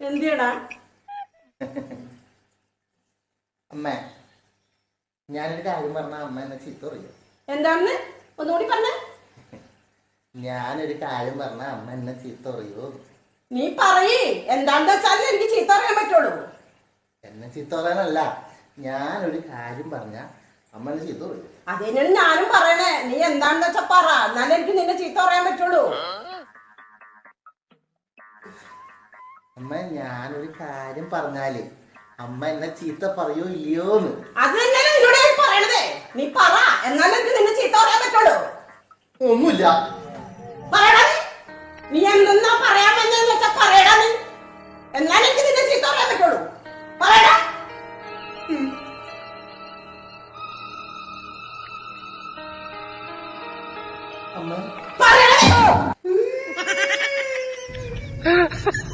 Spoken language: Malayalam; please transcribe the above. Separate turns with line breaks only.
എന്തിയടാ?
അമ്മ ഞാനൊരു കാര്യം പറഞ്ഞ അമ്മ എന്നെ ചീത്ത പറയും.
എന്താന്ന്? ഒന്നുകൂടി പറഞ്ഞ.
ഞാനൊരു കാര്യം പറഞ്ഞ അമ്മ എന്നെ ചീത്ത പറയൂ.
നീ പറയേ. എന്താണെന്ന് വെച്ചാൽ എനിക്ക് ചീത്ത പറയാൻ പറ്റുള്ളൂ.
എന്നെ ചീത്ത പറയാനല്ല ഞാനൊരു കാര്യം പറഞ്ഞ അമ്മ എന്നെ ചീത്ത പറയൂ.
അത് തന്നെയാണ് ഞാനും പറയണേ. നീ എന്താണെന്ന് വെച്ചാ പറ. എന്നാലേ എനിക്ക് നിന്നെ ചീത്ത പറയാൻ പറ്റുള്ളൂ.
അമ്മ ഞാനൊരു കാര്യം പറഞ്ഞാലേ. അമ്മ എന്നെ ചീത്ത പറയോ ഇല്ലയോന്ന്.
അത് തന്നെയാണ് നിന്നോട് ഞാൻ പറയണതേ. നീ പറ. എന്നാലും എനിക്ക് നിന്നെ ചീത്ത പറയാൻ പറ്റുള്ളൂ.
ഒന്നുമില്ല.
പറയടാ നീ. നീ എന്തെന്നാ പറയാൻ വന്നതെന്ന് വെച്ചാ പറയടാ നീ. എന്നാലും എനിക്ക് നിന്നെ ചീത്ത പറയാൻ പറ്റുള്ളൂ. പറയടാ.
അമ്മ.
പറയടാ നീ.